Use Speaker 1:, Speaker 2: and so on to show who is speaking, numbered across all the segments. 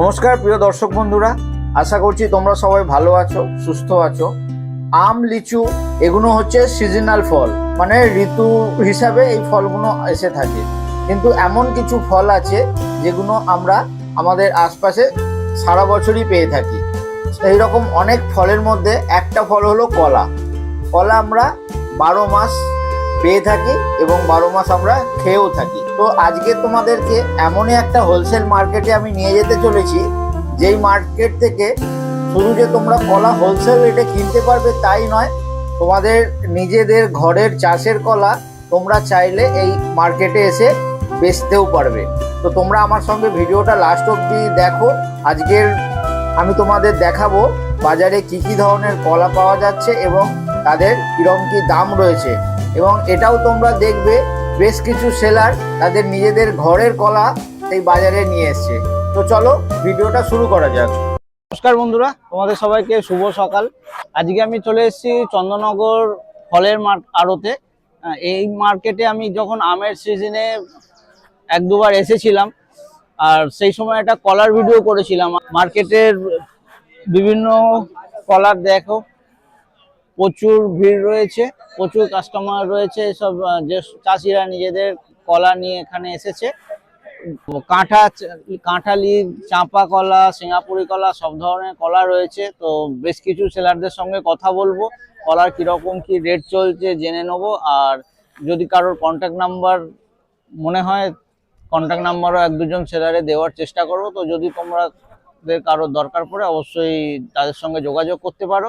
Speaker 1: নমস্কার, প্রিয় দর্শক বন্ধুরা। আশা করছি তোমরা সবাই ভালো আছো, সুস্থ আছো। আম, লিচু এগুলো হচ্ছে সিজনাল ফল। মানে ঋতু হিসাবে এই ফলগুলো এসে থাকে। কিন্তু এমন কিছু ফল আছে যেগুলো আমরা আমাদের আশপাশে সারা বছরই পেয়ে থাকি। এই রকম অনেক ফলের মধ্যে একটা ফল হলো কলা। কলা আমরা বারো মাস পেয়ে থাকি এবং বারো মাস আমরা খেয়েও থাকি। তো আজকে তোমাদেরকে এমনই একটা হোলসেল মার্কেটে আমি নিয়ে যেতে চলেছি, যেই মার্কেট থেকে শুধু যে তোমরা কলা হোলসেল রেটে কিনতে পারবে তাই নয়, তোমাদের নিজেদের ঘরের চাষের কলা তোমরা চাইলে এই মার্কেটে এসে বেচতেও পারবে। তো তোমরা আমার সঙ্গে ভিডিওটা লাস্ট অবধি দেখো। আজকের আমি তোমাদের দেখাবো বাজারে কি কি ধরনের কলা পাওয়া যাচ্ছে এবং তাদের কিরম কি দাম রয়েছে। এবং এটাও তোমরা দেখবে, বেশ কিছু সেলার তাদের নিজেদের ঘরের কলা এই বাজারে নিয়ে এসছে। তো চলো, ভিডিওটা শুরু করা যাক।
Speaker 2: নমস্কার বন্ধুরা, তোমাদের সবাইকে শুভ সকাল। আজকে আমি চলে এসেছি চন্দননগর ফলের মার্ক, আড়তে। এই মার্কেটে আমি যখন আমের সিজনে এক দুবার এসেছিলাম, আর সেই সময় একটা কলার ভিডিও করেছিলাম। মার্কেটের বিভিন্ন কলার দেখো প্রচুর ভিড় রয়েছে, প্রচুর কাস্টমার রয়েছে, সব যে চাষিরা নিজেদের কলা নিয়ে এখানে এসেছে। কাঁঠা, কাঁঠালি, চাঁপা কলা, সিঙ্গাপুরি কলা, সব ধরনের কলা রয়েছে। তো বেশ কিছু সেলারদের সঙ্গে কথা বলব, কলার কীরকম কি রেট চলছে জেনে নেব। আর যদি কারোর কন্ট্যাক্ট নাম্বার মনে হয় কন্ট্যাক্ট নাম্বারও এক দুজন সেলারে দেওয়ার চেষ্টা করব। তো যদি তোমরাদের কারোর দরকার পড়ে, অবশ্যই তাদের সঙ্গে যোগাযোগ করতে পারো।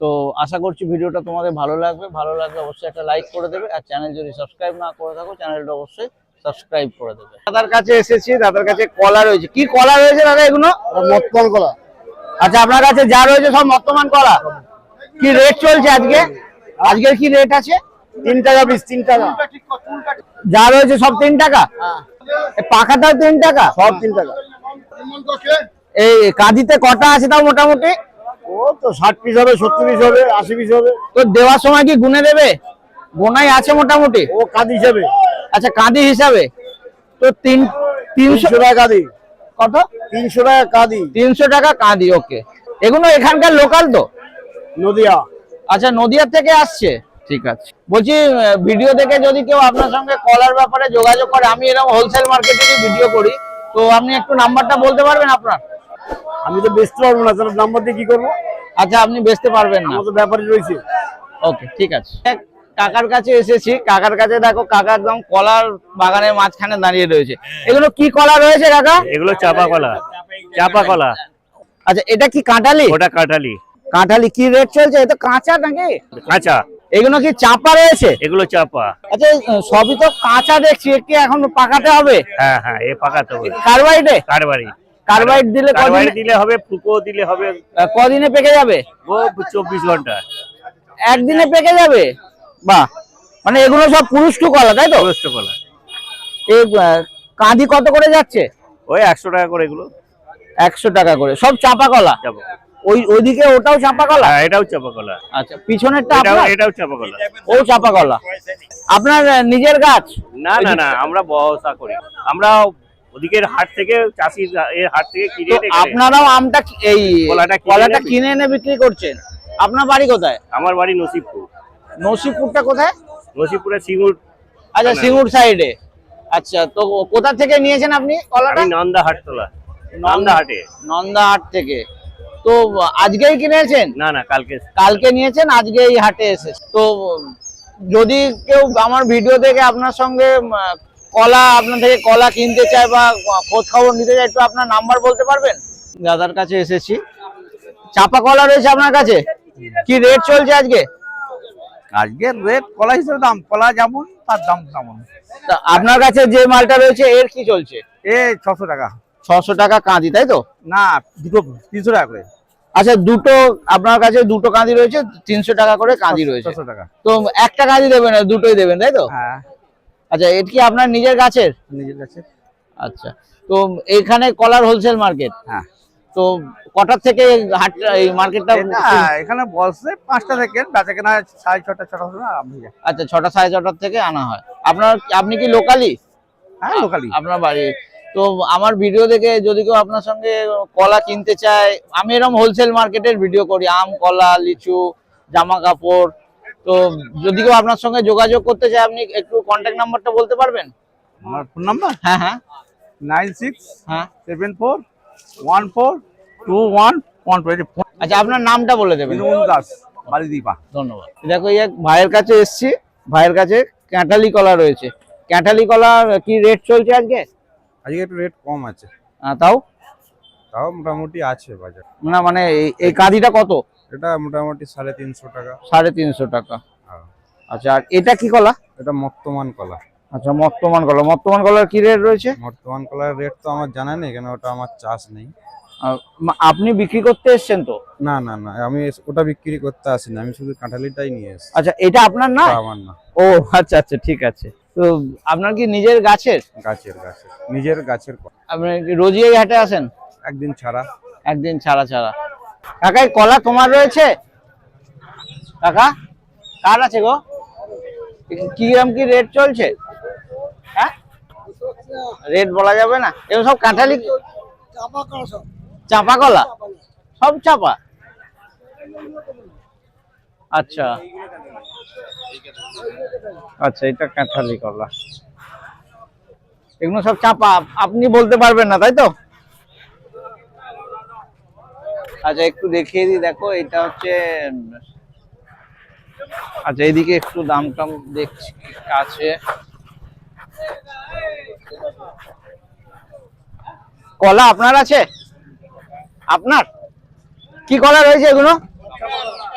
Speaker 2: তো আশা করছি ভিডিওটা তোমাদের ভালো লাগবে। ভালো লাগলে অবশ্যই একটা লাইক করে দেবে। আর চ্যানেল যদি সাবস্ক্রাইব না করে থাকো চ্যানেলটা অবশ্যই সাবস্ক্রাইব করে দেবে। দাদার কাছে এসেছি দাদার কাছে কলা রয়েছে। কি কলা রয়েছে দাদা এগুলো?
Speaker 3: মতপল কলা।
Speaker 2: আচ্ছা আপনার কাছে যা রয়েছে সব বর্তমান কলা? কি রেট চলছে আজকে? আজকের কি রেট আছে?
Speaker 3: তিন টাকা পিস তিন টাকা।
Speaker 2: যা রয়েছে সব তিন টাকা? এ পাখাটাও তিন টাকা?
Speaker 3: সব তিন টাকা।
Speaker 2: এই কাঁদিতে কটা আছে তাও মোটামুটি?
Speaker 3: ও তো ষাট পিস হবে সত্তর পিস হবে আশি পিস হবে।
Speaker 2: তো দেওয়ার সময় কি গুনে দেবে? গোনাই আছে মোটামুটি?
Speaker 3: ও কাঁদি হিসাবে।
Speaker 2: আচ্ছা কাঁদি হিসাবে। তো তিন তিনশো
Speaker 3: টাকা কাঁদি।
Speaker 2: কত?
Speaker 3: তিনশো টাকা কাঁদি।
Speaker 2: তিনশো টাকা কাঁদি ওকে। এগুলো এখানকার লোকাল তো?
Speaker 3: নদিয়া।
Speaker 2: আচ্ছা নদিয়া থেকে আসছে। ঠিক আছে। বলছি ভিডিও দেখে যদি কেউ আপনার সঙ্গে কলার ব্যাপারে যোগাযোগ করে আমি এরকম হোলসেল মার্কেটে ভিডিও করি। তো আপনি একটু নাম্বারটা বলতে পারবেন আপনার?
Speaker 3: আমি তো বেচতে পারব না নাম্বার দিয়ে কি করব?
Speaker 2: আচ্ছা আপনি বেচতে পারবেন না।
Speaker 3: আমার তো ব্যাপারই রয়েছে।
Speaker 2: ওকে ঠিক আছে। কাকার কাছে এসেছি। কাকার কাছে দেখো কাকা একদম কলার বাগানের মাঝখানে দাঁড়িয়ে রয়েছে। এগুলো কি কলা রয়েছে কাকা?
Speaker 4: এগুলো চাপা কলা। চাপা কলা।
Speaker 2: আচ্ছা এটা কি কাঁঠালি?
Speaker 4: ওটা কাঁঠালি।
Speaker 2: কাঁঠালি কি রেট চলছে? এটা কাঁচা নাকি?
Speaker 4: কাঁচা।
Speaker 2: এগুলো কি চাপা রয়েছে?
Speaker 4: এগুলো চাপা।
Speaker 2: আচ্ছা সবই তো কাঁচা দেখছি। একটু এখন পাকাতে হবে?
Speaker 4: হ্যাঁ হ্যাঁ এ পাকাতে হবে।
Speaker 2: কার্বাইডে
Speaker 4: কারবারি
Speaker 2: কার্বাইড দিলে কদিনে
Speaker 4: দিলে হবে ফুকো দিলে হবে।
Speaker 2: কদিনে পেকে যাবে?
Speaker 4: ও চব্বিশ ঘণ্টা।
Speaker 2: একদিনে পেকে যাবে? বাহ। মানে এগুলো সব পুরুষ্টু কলা তাই তো?
Speaker 4: অবশ্য কলা।
Speaker 2: এই কাঁদি কত করে যাচ্ছে?
Speaker 4: ওই একশো টাকা করে এগুলো।
Speaker 2: একশো টাকা করে। সব চাপা কলা? ওই ওইদিকে ওটাও চাপা কলা?
Speaker 4: হ্যাঁ এটাও চাপা কলা।
Speaker 2: আচ্ছা পিছনেরটা
Speaker 4: এটাও চাপা কলা।
Speaker 2: ও চাপা কলা। আপনার নিজের গাছ?
Speaker 4: না না না আমরা বহসা করি। আমরা ওদিকের হাট থেকে চাষি এর হাট থেকে কিনে এনে
Speaker 2: আপনারাও আমটা এই
Speaker 4: কলাটা কিনে এনে
Speaker 2: বিক্রি করছেন? আপনার বাড়ি কোথায়?
Speaker 4: আমার বাড়ি নসিবপুর।
Speaker 2: নসিপুরটা কোথায়?
Speaker 4: নসিবপুরে সিঙ্গুর
Speaker 2: আচ্ছা সিঙ্গুর সাইডে আচ্ছা তো কোথা থেকে নিয়েছেন আপনি কলাটা?
Speaker 4: নন্দা হাটতলা নন্দা হাটে
Speaker 2: নন্দাহাট থেকে। তো আজকেই কিনেছেন?
Speaker 4: না না কালকে।
Speaker 2: কালকে নিয়েছেন আজকে এই হাটে এসেছে তো যদি কেউ আমার ভিডিও দেখে আপনার সঙ্গে কলা আপনার থেকে কলা কিনতে চায় বা খোঁজ খবর নিতে চায় একটু আপনার নাম্বার বলতে পারবেন? দাদার কাছে এসেছি। চাপা কলা রয়েছে আপনার কাছে? কি রেট চলছে আজকে?
Speaker 5: আজকের রেট কলা হিসেবে দাম কলা যেমন তার দাম তেমন।
Speaker 2: তা আপনার কাছে যে মালটা রয়েছে এর কি চলছে?
Speaker 5: এ ছশো টাকা।
Speaker 2: ছশো টাকা কাঁদি তাই তো?
Speaker 5: না দুটো তিনশো টাকা করে।
Speaker 2: আচ্ছা দুটো আপনার কাছে দুটো কাঁদি রয়েছে তিনশো টাকা করে কাঁদি রয়েছে।
Speaker 5: ছশো টাকা।
Speaker 2: তো একটা কাঁদি দেবেন দুটোই দেবেন তাই তো?
Speaker 5: হ্যাঁ।
Speaker 2: আচ্ছা এটা কি আপনার নিজের গাছের?
Speaker 5: নিজের কাছে
Speaker 2: আচ্ছা তো এখানে কলার হোলসেল মার্কেট?
Speaker 5: হ্যাঁ।
Speaker 2: তো কটার থেকে হাট এই মার্কেটটা
Speaker 5: এখানে বসে পাঁচটা থেকে বেচা কেনা সাড়ে ছটা ছটা
Speaker 2: আচ্ছা ছটা সাড়ে ছটার থেকে আনা হয়। আপনার আপনি কি লোকালি?
Speaker 5: হ্যাঁ লোকালি।
Speaker 2: আপনার বাড়ি। তো আমার ভিডিও দেখে যদি কেউ আপনার সঙ্গে কলা কিনতে চায় আমি এরকম হোলসেল মার্কেটের ভিডিও করি আম কলা লিচু জামা কাপড় তো যদি কেউ আপনার সঙ্গে যোগাযোগ করতে চায় আপনি একটু কন্ট্যাক্ট নাম্বারটা বলতে পারবেন?
Speaker 5: আমার ফোন নাম্বার
Speaker 2: হ্যাঁ হ্যাঁ।
Speaker 5: নাইন সিক্স
Speaker 2: হ্যাঁ।
Speaker 5: Seven four one four two one one
Speaker 2: আচ্ছা আপনার নামটা বলে দেবেন।
Speaker 5: দাস বালিদীপা
Speaker 2: ধন্যবাদ। দেখো এই এক ভাইয়ের কাছে এসছি। ভাইয়ের কাছে ক্যাঁঠালি কলা রয়েছে। ক্যাঁঠালি কলার কি রেট চলছে আজকে?
Speaker 6: আজকে একটু রেট কম আছে।
Speaker 2: তাও?
Speaker 6: তাও মোটামুটি আছে বাজার।
Speaker 2: না মানে এই- এই কাঁদিটা কত?
Speaker 6: এটা মোটামুটি সাড়ে তিনশো টাকা।
Speaker 2: সাড়ে তিনশো টাকা।
Speaker 6: হ্যাঁ।
Speaker 2: আচ্ছা আর এটা কি কলা?
Speaker 6: এটা মর্তমান কলা।
Speaker 2: আচ্ছা মর্তমান কলা। মর্তমান কলার কি রেট রয়েছে?
Speaker 6: মর্তমান কলার রেট তো আমার জানা নেই কেন ওটা আমার চাষ নেই।
Speaker 2: আপনি বিক্রি করতে এসছেন তো?
Speaker 6: না না না আমি ওটা বিক্রি করতে আসি না আমি শুধু কাঁঠালিটাই নিয়ে এসেছি।
Speaker 2: আচ্ছা এটা আপনার না?
Speaker 6: আমার না।
Speaker 2: ও আচ্ছা আচ্ছা ঠিক আছে। তো আপনার কি নিজের গাছের?
Speaker 6: গাছের গাছের। নিজের গাছের।
Speaker 2: আপনি রোজই হাটে আসেন?
Speaker 6: একদিন ছাড়া।
Speaker 2: একদিন ছাড়া ছাড়া। কাকা কলা তোমার রয়েছে? কাকা, কার আছে গো? কি রকম কি রেট চলছে? হ্যাঁ? রেট বলা যাবে না। এগুলো সব কাঁঠালি চাপা কলা? সব চাপা? আচ্ছা। আচ্ছা এটা কাঁঠালি কলা। এগুলো সব চাপা। আপনি বলতে পারবেন না, তাই তো? আচ্ছা একটু দেখিয়ে দিই দেখো এটা হচ্ছে আচ্ছা এদিকে একটু দাম টাম দেখছি আছে। কলা আপনার আছে? আপনার? কি কলা রয়েছে এগুলো?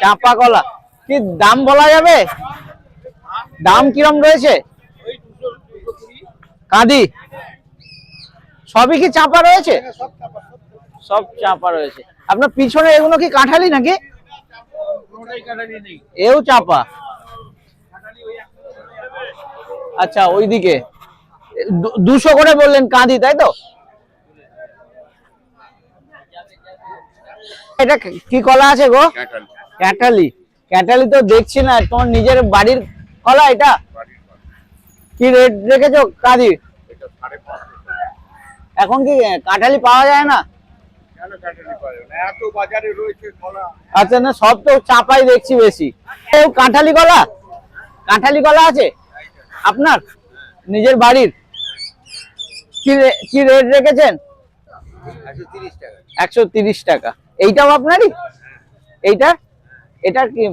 Speaker 2: চাপা কলা। কি দাম বলা যাবে? দাম কিরম রয়েছে? কাঁদি। সবই কি চাপা রয়েছে? সব চাপা রয়েছে। আপনার পিছনে এগুলো কি কাঁঠালি নাকি? এও চাপা। আচ্ছা ওইদিকে। দুশো করে বললেন কাঁদি তাই তো? এটা কি কলা আছে গো? ক্যাটালি। ক্যাটালি। তো দেখছি না তোমার নিজের বাড়ির কলা এটা? কি রেট রেখেছো কাঁদি? এখন কি কাঁঠালি পাওয়া যায় না
Speaker 5: এত বাজারে রয়েছে কলা
Speaker 2: আচ্ছা না, সব তো চাপাই দেখছি বেশি। কাঁঠালি কলা? কাঁঠালি কলা আছে? আপনার? নিজের বাড়ির? কি রেট রেখেছেন? একশো তিরিশ টাকা। এইটাও আপনারই? এইটা? এটা কি?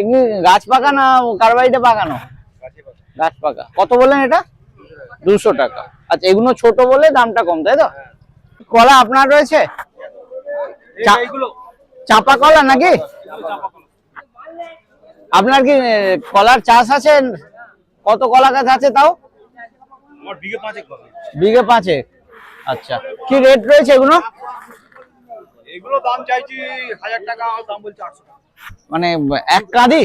Speaker 2: এমনি গাছ পাকা না কার বাড়িতে পাকানো? গাছ পাকা। কত বললেন এটা? দুশো টাকা। আচ্ছা এগুলো ছোট বলে দামটা কম, তাই তো? কলা আপনার রয়েছে? চাপা কলা নাকি? আপনার কি কলার চাষ আছে? কত কলা গাছ আছে তাও?
Speaker 5: বিঘে
Speaker 2: পাঁচে আচ্ছা কি রেট রয়েছে এগুলো?
Speaker 5: এগুলো দাম চাইছি হাজার টাকা দাম বলছে আটশো
Speaker 2: মানে এক কাঁদি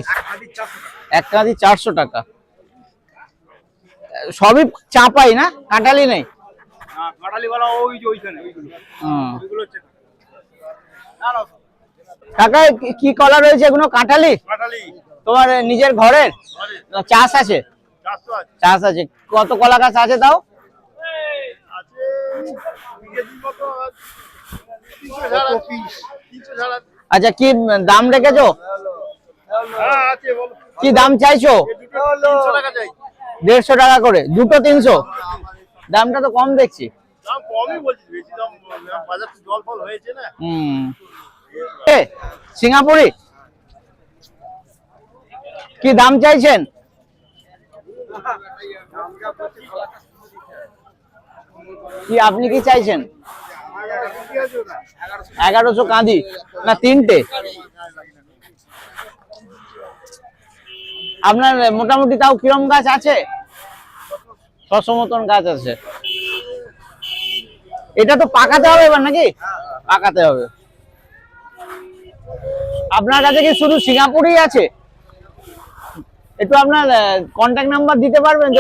Speaker 2: এক কাঁদি চারশো টাকা। সবই চাপাই না? কাঁঠালি নেই? কাকা কি- কি কলা রয়েছে এগুলো? কাঁঠালি? তোমার নিজের ঘরের? চাষ আছে? চাষ আছে। কত কলা গাছ আছে তাও? আচ্ছা কি দাম রেখেছো?
Speaker 5: হ্যাঁ
Speaker 2: কি দাম চাইছো? দেড়শো টাকা করে। দুটো তিনশো? দামটা তো কম দেখছি।
Speaker 5: দাম কমই বেশি দাম বাজার তো জল ফল হয়েছে না।
Speaker 2: হুম। এ, সিঙ্গাপুরি? কি দাম চাইছেন? কি আপনি কি চাইছেন? এগারোশো কাঁদি। না তিনটে। আপনার মোটামুটি তাও কিরম গাছ আছে? ছশো মতন গাছ আছে। এটা তো পাকাতে হবে এবার নাকি? পাকাতে হবে। আপনার কাছে কি শুধু সিঙ্গাপুরই আছে? একটু আপনার কন্ট্যাক্ট নাম্বার দিতে পারবেন?